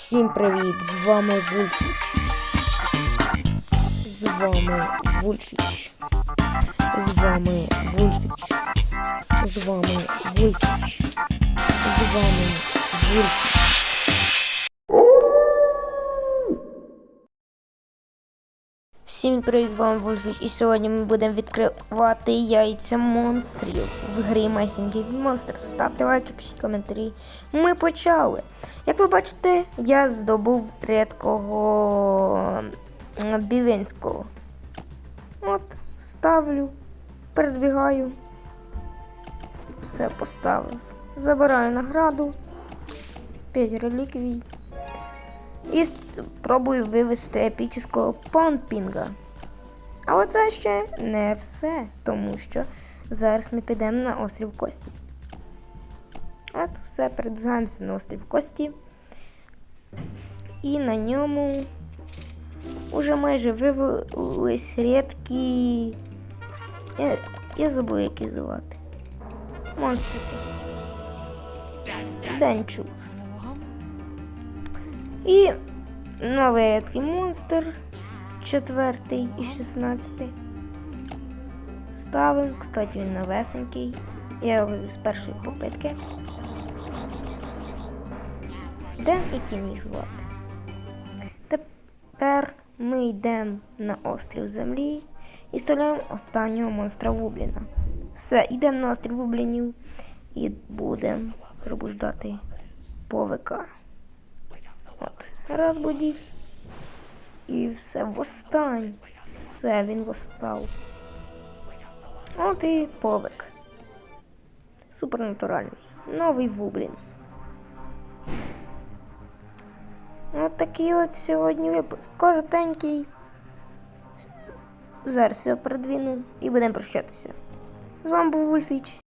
Всім привіт! З вами Вульфіч. З вами Вульфіч. З вами Вульфіч. З вами Вульфіч. З вами Вульфіч. Всім привіт, з вами Вульфіч. І сьогодні ми будемо відкривати яйця монстрів в грі Масінький Монстр. Ставте лайки, пишіть коментарі. Ми почали. Як ви бачите, я здобув рідкого бівенського. От, ставлю, передвігаю. Все поставив. Забираю награду. 5 реліквій. І спробую вивести епічного паунпінга. Але це ще не все, тому що зараз ми підемо на острів Кості. От, все, передвигаємося на острів Кості. І на ньому уже майже вивелись рідкі. Я, я забув, як їх звати. Монстрики. Денчукс. І новий рідкий монстр. Четвертий і шістнадцятий. Ставим. Кстати, він новесенький. Я його з першої попитки. Ден і тінь їх звати. Тепер ми йдемо на острів землі і вставляємо останнього монстра Вубліна. Все, йдемо на острів Вублінів і будемо пробуждати повика. От, раз будіть. І все, восстань. Все, він восстав. От і повик. Супернатуральний. Новий вублін. От такий от сьогодні випуск. Коротенький. Зараз його передвіну і будемо прощатися. З вами був Вульфіч.